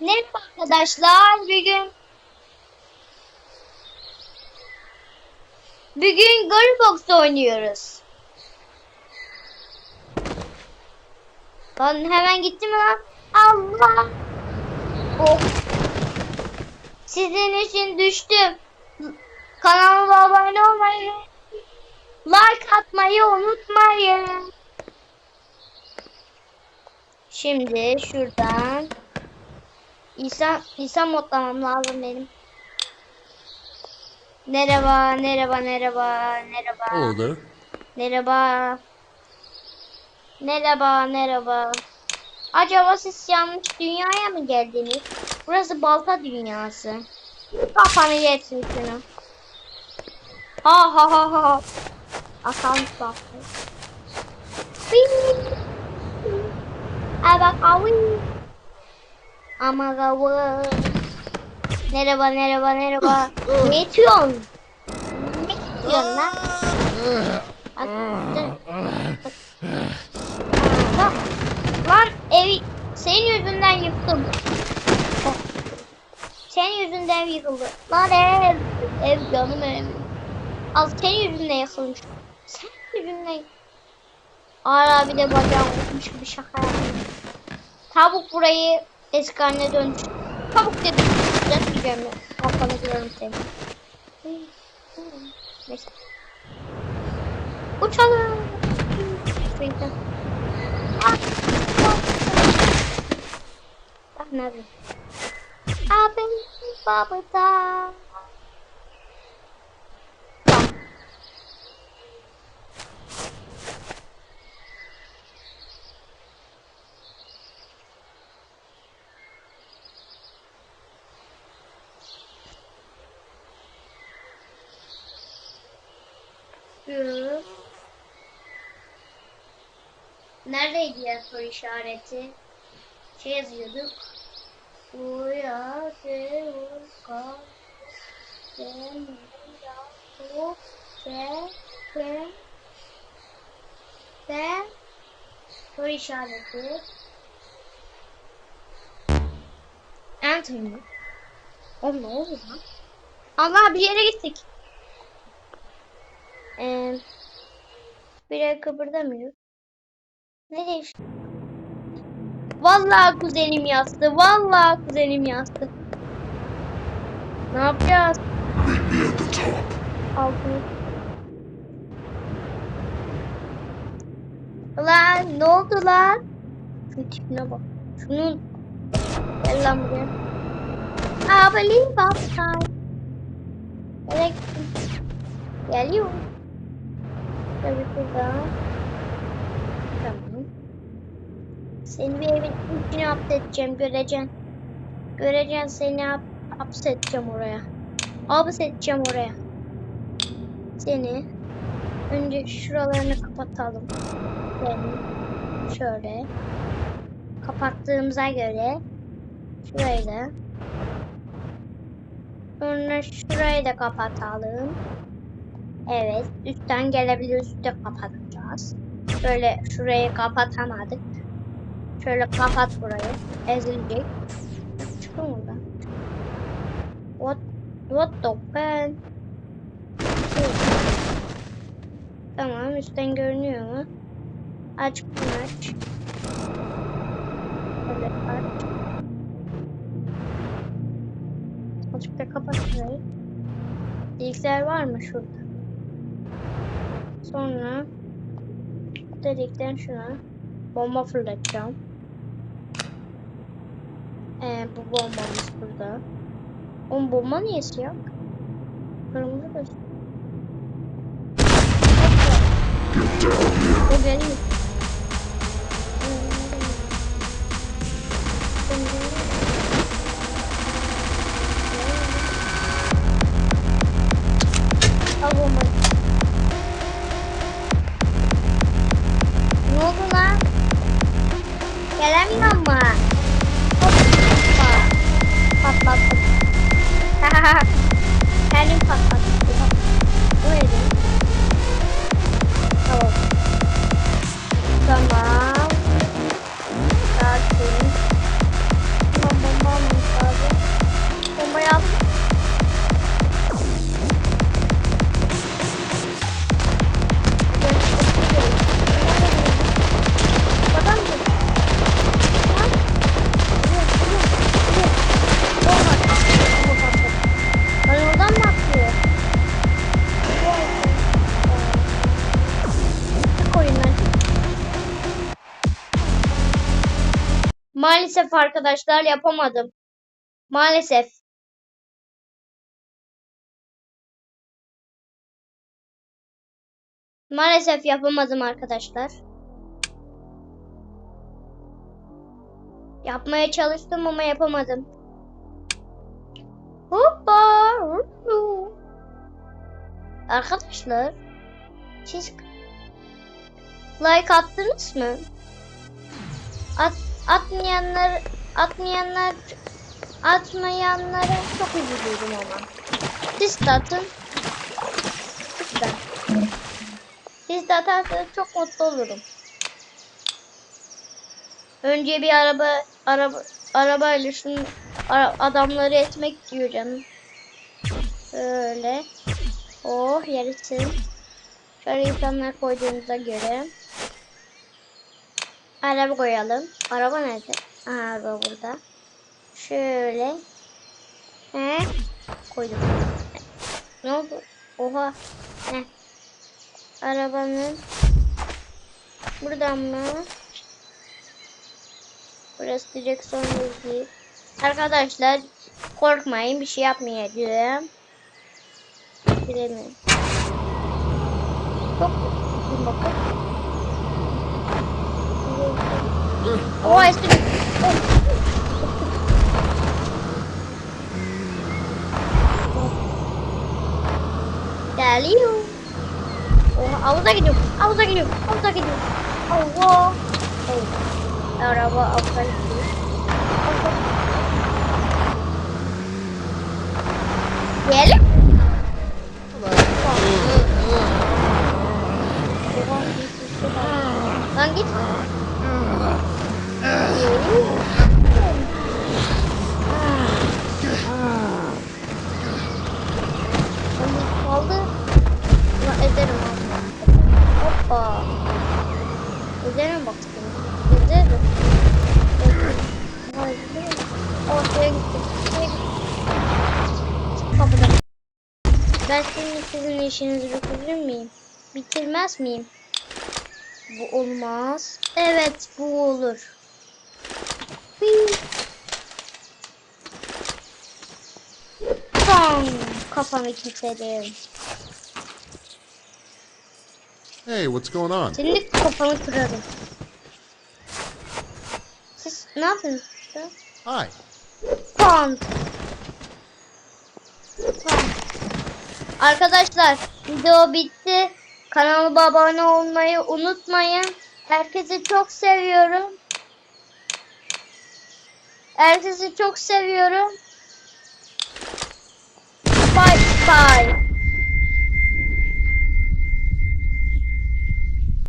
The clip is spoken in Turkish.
Merhaba arkadaşlar. Bugün Bugün Golbox oynuyoruz. Lan hemen gitti mi lan? Allah! Oh. Sizin için düştüm. Kanalıma abone olmayı, like atmayı unutmayın. Şimdi şuradan İsa İsa modlamam lazım benim. Merhaba, merhaba, merhaba, merhaba. There. Merhaba. Merhaba, merhaba. Acaba siz yanlış dünyaya mı geldiniz? Burası balta dünyası. Kafanı yesin şunu. Ha ha ha ha. Akant bak. Ay bak avi. Ama gavı. Merhaba, merhaba, merhaba. ne itiyorsun? Ne itiyorsun lan? Bak. Lan, evi senin yüzünden yıktım. Senin yüzünden yıkıldı. Lan ev, ev canım ev. Az senin yüzünden yıkılmış. Senin yüzünden. Hala bir de bacağım kopmuş gibi şaka yapıyor. Tavuk burayı eski haline dönmüş. Tavuk dedim. Dönmeyeceğim ben. Kafanı kırarım seni. Neyse. Uçalım. Şurada. Ah, ah, nerede? Abi, baba da. Yürü. Neredeydi ya soru işareti? Şey yazıyorduk. Uya se uka se u se se se soru işareti. Enter mi? Oğlum ne oldu lan? Allah bir yere gittik. Ee, bir yere kıpırdamıyor. Ne değişti? Vallahi kuzenim yazdı. Vallahi kuzenim yazdı. Ne yapacağız? Meet me at the top. Altı. Lan ne oldu lan? Şu tipine bak. Şunun gel lan buraya. I believe outside. Gittin? Geliyor. Tabii burada. Tamam. Seni bir evin içine hapsedeceğim. Göreceksin. Göreceksin seni hap hapsedeceğim oraya. Hapsedeceğim oraya. Seni önce şuralarını kapatalım. Yani şöyle kapattığımıza göre şurayı da sonra şurayı da kapatalım. Evet, üstten gelebilir üstte kapatacağız. Böyle şurayı kapatamadık. Şöyle kapat burayı. Ezilecek. Çıkın buradan. What, what the ben? Tamam, üstten görünüyor mu? Aç bunu aç. Böyle aç. Azıcık da kapat şurayı. Bilgisayar var mı şurada? Sonra dedikten şuna bomba fırlatacağım. Ee, bu bombamız burada. Oğlum bomba niye siyah? Kırmızı here. O geliyor. Maalesef arkadaşlar yapamadım. Maalesef. Maalesef yapamadım arkadaşlar. Yapmaya çalıştım ama yapamadım. Hoppa. Arkadaşlar siz like attınız mı? At, atmayanlar atmayanlar atmayanlara çok üzülüyorum ama. Siz de atın. Lütfen. Siz de atarsanız çok mutlu olurum. Önce bir araba araba arabayla şunu adamları etmek diyor canım. Böyle. Oh yarısı. Şöyle insanlar koyduğumuza göre. Araba koyalım. Araba nerede? Aha, araba burada. Şöyle. He. Koydum. Ne oldu? Oha. He. Arabanın buradan mı? Burası direksiyon değil. Arkadaşlar korkmayın bir şey yapmayacağım. Giremiyorum. Çok bir bakın. Oha eski. Geliyor. Oha havuza gidiyorum. Havuza gidiyorum. Havuza gidiyorum. Allah. Oh. Araba havuza gidiyor. Havuza. Gelin. Oha, Ben şimdi sizin işinizi bitirir miyim? Bitirmez miyim? Bu olmaz. Evet bu olur. Bam! Kafamı kilitledim. Hey, what's going on? Şimdi kafamı kırarım. Siz ne yapıyorsunuz? Hi. Bam! Arkadaşlar video bitti. Kanalıma abone olmayı unutmayın. Herkesi çok seviyorum. Herkesi çok seviyorum. Bye bye.